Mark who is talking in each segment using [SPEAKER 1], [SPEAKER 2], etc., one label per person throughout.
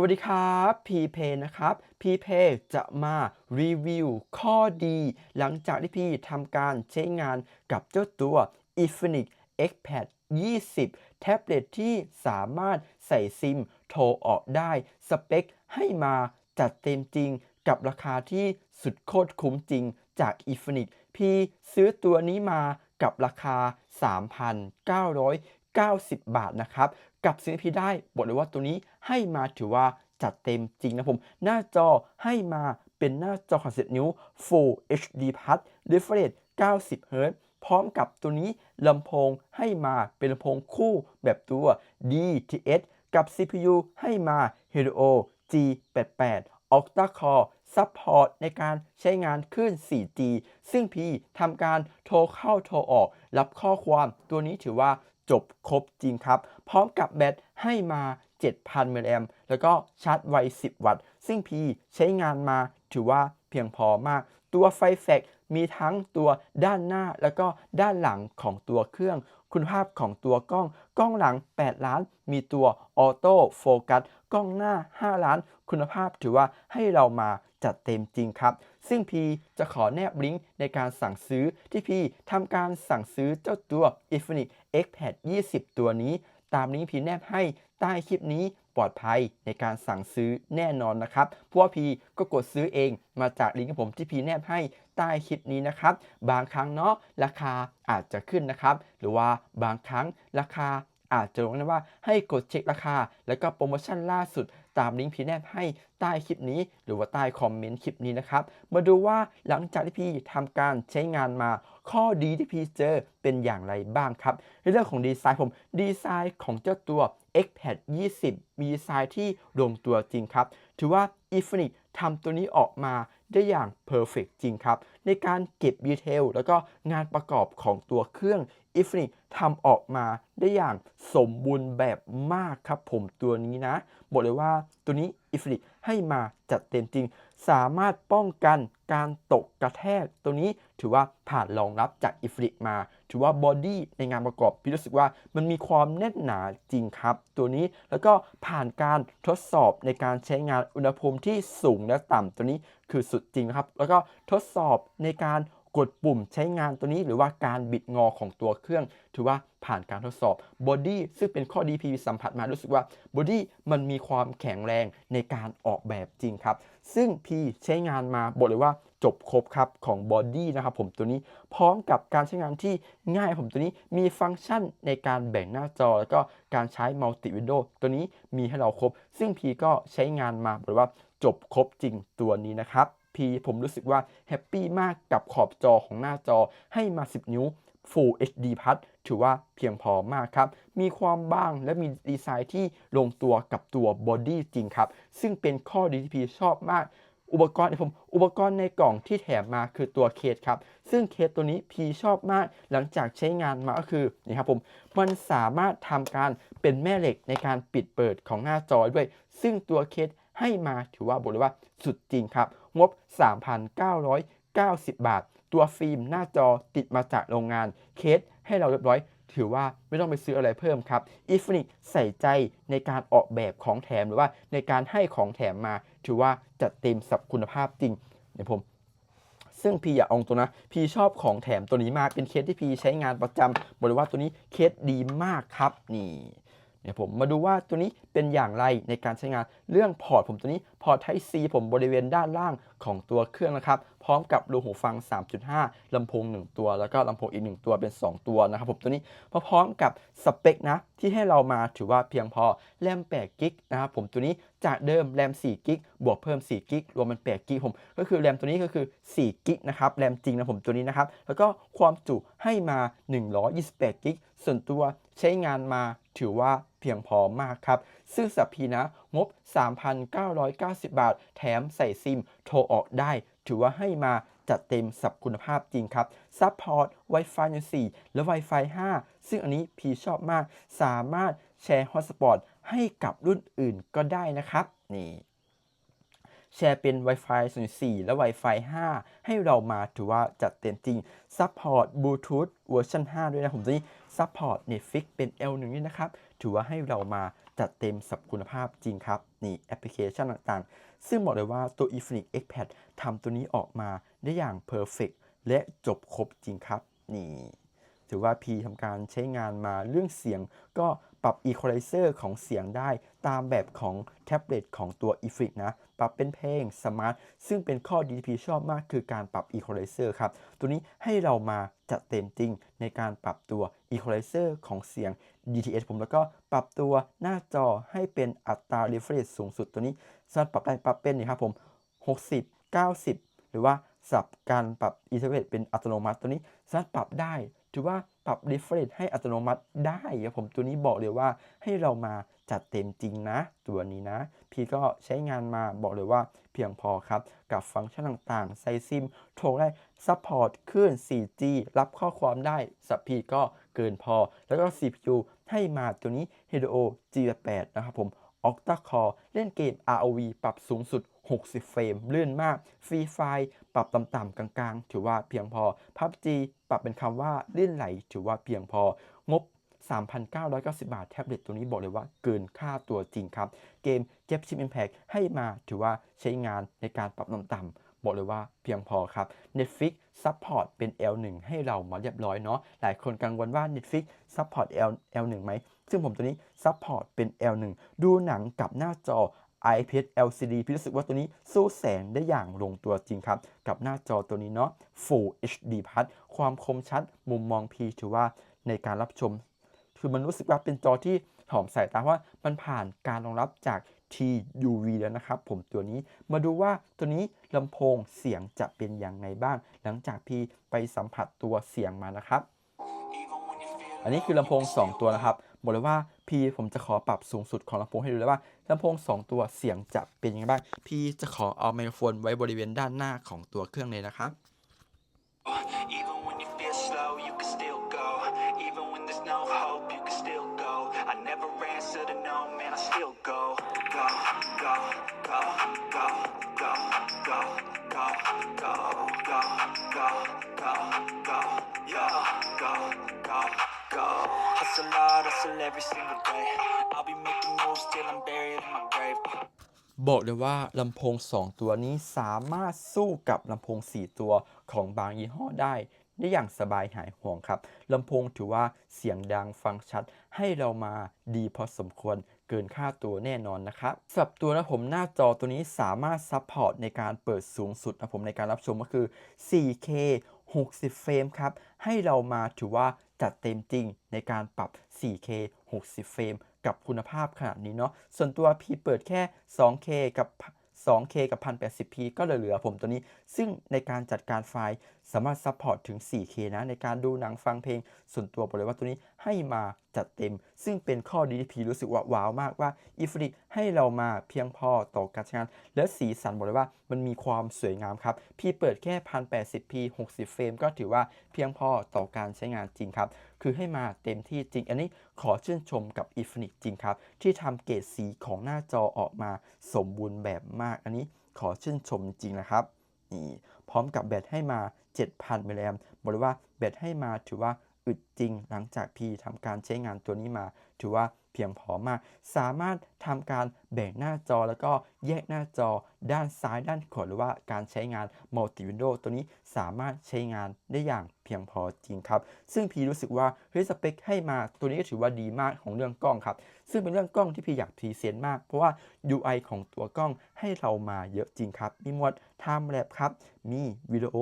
[SPEAKER 1] วัสดีครับพีเพนะครับพีเพจะมารีวิวข้อดี หลังจากที่พี่ทำการใช้งานกับเจ้าตัว Infinix Xpad 20 แท็บเล็ตที่สามารถใส่ซิมโทรออกได้ สเปคให้มาจัดเต็มจริงกับราคาที่สุดโคตรคุ้มจริงจาก Infinix พี่ซื้อตัวนี้มากับราคา 90 บาทนะครับ กับสิ่งที่พี่ได้บอกเลยว่าตัวนี้ให้มาถือว่าจัดเต็มจริงนะผม หน้าจอให้มาเป็นหน้าจอขนาด10นิ้ว Full HD Plus Refresh 90 Hz พร้อมกับตัวนี้ลำโพงให้มาเป็นลำโพงคู่แบบตัว DTS กับ CPU ให้มา Helio G88 Octa Core Support ในการใช้งานคลื่น 4G ซึ่งพี่ทำการโทรเข้าโทรออก รับข้อความตัวนี้ถือว่า จบครบจริงครับ พร้อมกับแบตให้มา 7,000 มิลลิแอมแล้วก็ชาร์จไว 10 วัตต์ ซึ่งพีใช้งานมาถือว่าเพียงพอมาก ตัวไฟแฟกมีทั้งตัวด้านหน้าแล้วก็ด้านหลังของตัวเครื่อง คุณภาพของตัวกล้อง กล้องหลัง 8 ล้าน มีตัวออโต้โฟกัส กล้องหน้า 5 ล้าน คุณภาพถือว่าให้เรามาจัดเต็มจริงครับ ซึ่งพีจะขอแนบลิงก์ในการสั่งซื้อที่พีทำการสั่งซื้อเจ้าตัว Infinix Xpad 20 ตัวนี้ ตามลิงก์พีแนบให้ใต้คลิปนี้ปลอดภัยในการสั่งซื้อแน่นอนนะครับเพราะว่าพีก็กดซื้อเองมาจากลิงก์ของผมที่พีแนบให้ใต้คลิปนี้นะครับ บางครั้งเนาะราคาอาจจะขึ้นนะครับ หรือว่าบางครั้งราคาอาจจะลงนะว่าให้กดเช็คราคา แล้วก็โปรโมชั่นล่าสุด ตามลิงก์พีแนบให้ใต้คลิปนี้ หรือว่าใต้คอมเมนต์คลิปนี้นะครับ มาดูว่าหลังจากที่พี่ทำการใช้งานมาข้อดีที่พี่เจอเป็นอย่างไรบ้างครับ ในเรื่องของดีไซน์ผมดีไซน์ของเจ้าตัว Xpad 20 มีดีไซน์ที่ลงตัวจริงครับ ถือว่า Infinix ทำตัวนี้ออกมาได้อย่างเพอร์เฟกจริงครับ ในการเก็บดีเทลแล้วก็งานประกอบของตัวเครื่อง Infinix ทำออกมาได้อย่างสมบูรณ์แบบมากครับผมตัวนี้นะ บอกเลยว่าตัวนี้ Infinix ให้มาจัดเต็มจริง สามารถป้องกันการตกกระแทกตัวนี้ถือว่าผ่านรองรับจาก Infinix มา ถือว่าบอดี้ในงานประกอบพี่รู้สึกว่ามันมีความแน่นหนาจริงครับ ตัวนี้แล้วก็ผ่านการทดสอบในการใช้งานอุณหภูมิที่สูงและต่ำตัวนี้คือสุดจริงครับ แล้วก็ทดสอบในการ กดปุ่มใช้งานตัวนี้หรือว่าการบิดงอของตัวเครื่อง ถือว่าผ่านการทดสอบบอดี้ซึ่งเป็นข้อดีพีสัมผัสมารู้สึกว่าบอดี้มันมีความแข็งแรงในการออกแบบจริงครับ ซึ่งพีใช้งานมาบอกเลยว่าจบครบครับของบอดี้นะครับผมตัวนี้พร้อมกับการใช้งานที่ง่ายผมตัวนี้มีฟังก์ชันในการแบ่งหน้าจอ แล้วก็การใช้มัลติวิดีโอตัวนี้มีให้เราครบ ซึ่งพีก็ใช้งานมาบอกเลยว่าจบครบจริงตัวนี้นะครับ พีผมรู้สึกว่าแฮปปี้มากกับขอบจอของหน้าจอให้มา 10 นิ้ว Full HD Plus ถือว่าเพียงพอมากครับ มีความบางและมีดีไซน์ที่ลงตัวกับตัวบอดี้จริงครับ ซึ่งเป็นข้อดีที่พีชอบมาก อุปกรณ์ผมอุปกรณ์ในกล่องที่แถมมาคือตัวเคสครับ ซึ่งเคสตัวนี้พีชอบมาก หลังจากใช้งานมาก็คือนี่ครับผม มันสามารถทำการเป็นแม่เหล็กในการปิดเปิดของหน้าจอด้วย ซึ่งตัวเคส ให้มาถือว่าบอกเลยว่าสุดจริงครับ งบ 3,990 บาท ตัวฟิล์มหน้าจอติดมาจากโรงงานเคสให้เราเรียบร้อย ถือว่าไม่ต้องไปซื้ออะไรเพิ่มครับ i f n i x ใส่ใจในการออกแบบของแถมหรือว่าในการให้ของแถมมา ถือว่าจัดเต็มสับคุณภาพจริงเดี๋ยวผมซึ่งพี่อยาอาตัวนะ พี่ชอบของแถมตัวนี้มาก เป็นเคสที่พี่ใช้งานประจำบอกเลยว่าตัวนี้เคสดีมากครับ นี่ เนี่ยผมมาดูว่าตัวนี้เป็นอย่างไรในการใช้งานเรื่องพอร์ตผมตัวนี้พอร์ต Type C ผมบริเวณด้านล่างของตัวเครื่องนะครับ พร้อมกับรูหูฟัง 3.5 ลำโพง 1 ตัว แล้วก็ลำโพงอีก 1 ตัวเป็น 2 ตัวนะครับผมตัวนี้พร้อมกับสเปคนะที่ให้เรามาถือว่าเพียงพอแรม8กิกนะครับผมตัวนี้จากเดิมแรม4กิกบวกเพิ่ม4กิกรวมเป็น8กิกผม ก็คือแรมตัวนี้ก็คือ4กิกนะครับแรมจริงนะผมตัวนี้นะครับแล้วก็ความจุให้มา 128กิกส่วนตัวใช้งานมา ถือว่าเพียงพอมากครับซึ่งสับพีนะ งบ 3,990 บาท แถมใส่ซิมโทรออกได้ ถือว่าให้มาจัดเต็มสับคุณภาพจริงครับซัพพอร์ต Wi-Fi 4 และ Wi-Fi 5 ซึ่งอันนี้พีชอบมาก สามารถแชร์ฮอตสปอตให้กับรุ่นอื่นก็ได้นะครับ นี่แชร์เป็น Wi-Fi 4และ Wi-Fi 5 ให้เรามาถือว่าจัดเต็มจริง Support Bluetooth เวอร์ชัน5 ด้วยนะผมตัวนี้ ซัพพอร์ต Netflix เป็น L1 นี่นะครับ ถือว่าให้เรามาจัดเต็มสับคุณภาพจริงครับ นี่แอปพลิเคชันต่างๆ ซึ่งบอกเลยว่าตัว Infinix Xpad ทำตัวนี้ออกมาได้อย่างเพอร์เฟกและจบครบจริงครับ นี่ ถือว่าพีทำการใช้งานมาเรื่องเสียงก็ปรับ Equalizer ของเสียงได้ตามแบบของแท็บเล็ตของตัว e f i x นะ ปรับเป็นเพลงสมาร์ทซึ่งเป็นข้อดีที่ P ชอบมากคือการปรับ Equalizer ครับ ตัวนี้ให้เรามาจัดเต็มจริงในการปรับตัว Equalizer ของเสียง DTS ผมแล้วก็ปรับตัวหน้าจอให้เป็นอัตรา refresh สูงสุดตัวนี้สามารถปรับได้ปรับเป็นนี่ครับผม 60 90 หรือว่า สับการปรับ interface เป็นอัตโนมัติ ตัวนี้สามารถปรับได้ ถือว่าปรับ refresh ให้อัตโนมัติได้ครับผมตัวนี้บอกเลยว่าให้เรามาจัดเต็มจริงนะ ตัวนี้นะ พี่ก็ใช้งานมาบอกเลยว่าเพียงพอครับ กับฟังก์ชันต่างๆ ใส่ซิม โทรได้ซัพพอร์ตคลื่น 4G รับข้อความได้สับพีก็เกินพอ แล้วก็ CPU ให้มาตัวนี้ Helio G8 นะครับผม Octa Core เล่นเกม ROV ปรับสูงสุด 60 เฟรม ลื่นมากฟรีไฟปรับต่ำๆกลางๆ ถือว่าเพียงพอ PUBG ปรับเป็นคำว่าลื่นไหล ถือว่าเพียงพองบ 3,990 บาท แท็บเล็ตตัวนี้บอกเลยว่าเกินค่าตัวจริงครับ เกม Get Chip Impact ให้มาถือว่าใช้งานในการปรับต่ำๆบอกเลยว่าเพียงพอครับ Netflix Support เป็น L1 ให้เรามาเรียบร้อยเนาะหลายคนกังวลว่า Netflix Support L L1 ไหมซึ่งผมตัวนี้ Support เป็น L1 ดูหนังกับหน้าจอ IPS LCD พี่รู้สึกว่าตัวนี้สู้แสงได้อย่างลงตัวจริงครับ กับหน้าจอตัวนี้เนาะ Full HD Plus ความคมชัดมุมมอง P ถือว่าในการรับชม คือมันรู้สึกว่าเป็นจอที่หอมสายตาว่ามันผ่านการรองรับจาก TUV แล้วนะครับผมตัวนี้มาดูว่าตัวนี้ลำโพงเสียงจะเป็นอย่างไรบ้าง หลังจากพี่ไปสัมผัสตัวเสียงมานะครับ อันนี้คือลำโพง 2 ตัวนะครับบอกเลยว่า พี่ผมจะขอปรับสูงสุดของลำโพงให้ดูเลยว่าลำโพง 2 ตัวเสียงจะเป็นยังไงบ้างพี่จะขอเอาไมโครโฟนไว้บริเวณด้านหน้าของตัวเครื่องเลยนะครับ บอกเลยว่าลำโพง 2 ตัวนี้สามารถสู้กับลำโพง 4 ตัวของบางยี่ห้อได้ ได้อย่างสบายหายห่วงครับลำโพงถือว่าเสียงดังฟังชัด ให้เรามาดีพอสมควรเกินค่าตัวแน่นอนนะครับสำหรับตัวนะผมหน้าจอตัวนี้สามารถซัพพอร์ตในการเปิดสูงสุดนะผมในการรับชมก็คือ 4K 60 เฟรมครับ ให้เรามาถือว่า จัดเต็มจริงในการปรับ 4K 60 เฟรมกับคุณภาพขนาดนี้เนาะส่วนตัวพี่เปิดแค่ 2K กับ 2K กับ 1080p ก็เหลือๆผมตัวนี้ ซึ่งในการจัดการไฟล์สามารถซัพพอร์ตถึง 4K นะ ในการดูหนังฟังเพลง ส่วนตัวบอกเลยว่าตัวนี้ให้มาจัดเต็ม ซึ่งเป็นข้อดีที่พีรู้สึกว่าว้าวมากว่า i f r i ให้เรามาเพียงพอต่อการใช้งาน และสีสันบอกเลยว่ามันมีความสวยงามครับ พี่เปิดแค่ 1080p 60 เฟรมก็ถือว่าเพียงพอต่อการใช้งานจริงครับ คือให้มาเต็มที่จริง อันนี้ขอชื่นชมกับ i f n i x จริงครับ ที่ทำเกรดสีของหน้าจอออกมาสมบูรณ์แบบมาก อันนี้ขอชื่นชมจริงนะครับนี่พร้อมกับแบตให้มา 7,000มิลลิแอมบอกเลยว่าแบตให้มาถือว่าอึดจริง หลังจากพี่ทำการใช้งานตัวนี้มา ถือว่าเพียงพอมาก สามารถทำการแบ่งหน้าจอแล้วก็แยกหน้าจอด้านซ้ายด้านขวาหรือว่าการใช้งานมัลติวินโดว์ตัวนี้สามารถใช้งานได้อย่าง เพียงพอจริงครับ ซึ่งพีรู้สึกว่าเฮ้ยสเปคให้มาตัวนี้ก็ถือว่าดีมากของเรื่องกล้องครับ ซึ่งเป็นเรื่องกล้องที่พีอยากพรีเซนต์มาก เพราะว่า UI ของตัวกล้องให้เรามาเยอะจริงครับ มีหมวด Time Lapse ครับ มีวิดีโอ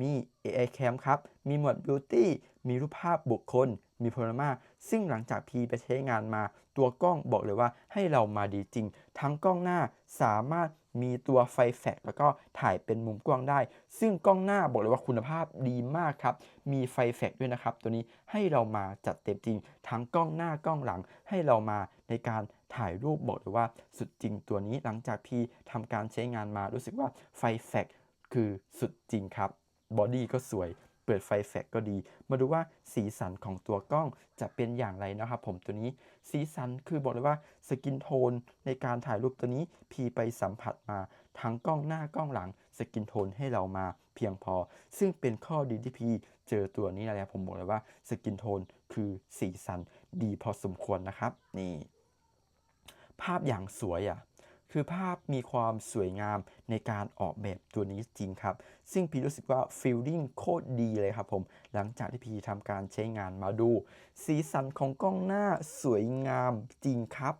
[SPEAKER 1] มี AI Cam ครับ มีหมวด Beauty มีรูปภาพบุคคล มีโพลามาซึ่งหลังจากพีไปใช้งานมา ตัวกล้องบอกเลยว่าให้เรามาดีจริง ทั้งกล้องหน้าสามารถ มีตัวไฟแฟลชแล้วก็ถ่ายเป็นมุมกว้างได้ ซึ่งกล้องหน้าบอกเลยว่าคุณภาพดีมากครับ มีไฟแฟลชด้วยนะครับ ตัวนี้ให้เรามาจัดเต็มจริง ทั้งกล้องหน้ากล้องหลังให้เรามาในการถ่ายรูปบอกเลยว่าสุดจริงตัวนี้หลังจากพี่ทำการใช้งานมารู้สึกว่าไฟแฟลชคือสุดจริงครับ บอดี้ก็สวย เปิดไฟแฟลก็ดี มาดูว่าสีสันของตัวกล้องจะเป็นอย่างไรนะครับผมตัวนี้สีสันคือบอกเลยว่าสกินโทนในการถ่ายรูปตัวนี้พีไปสัมผัสมาทั้งกล้องหน้ากล้องหลังสกินโทนให้เรามาเพียงพอ ซึ่งเป็นข้อดีที่พีเจอตัวนี้นะครับผมบอกเลยว่าสกินโทนคือสีสันดีพอสมควรนะครับนี่ภาพอย่างสวยอะ่ะ คือภาพมีความสวยงามในการออกแบบตัวนี้จริงครับ ซึ่งพีรู้สึกว่าฟีลลิ่งโคตรดีเลยครับผม หลังจากที่พีทำการใช้งานมาดู สีสันของกล้องหน้าสวยงามจริงครับ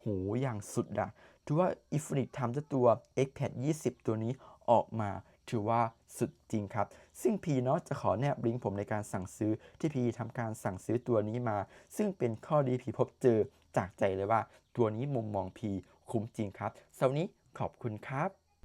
[SPEAKER 1] โหอย่างสุดอะถือว่า i n f i n i x ทำเจ้าตัว Xpad 20 ตัวนี้ออกมาถือว่าสุดจริงครับ ซึ่งพีเนาะจะขอแนบลิงก์ผมในการสั่งซื้อที่พีทำการสั่งซื้อตัวนี้มา ซึ่งเป็นข้อดีพีพบเจอจากใจเลยว่า ตัวนี้มุมมองพี คุ้มจริงครับสำหรับวันนี้ขอบคุณครับ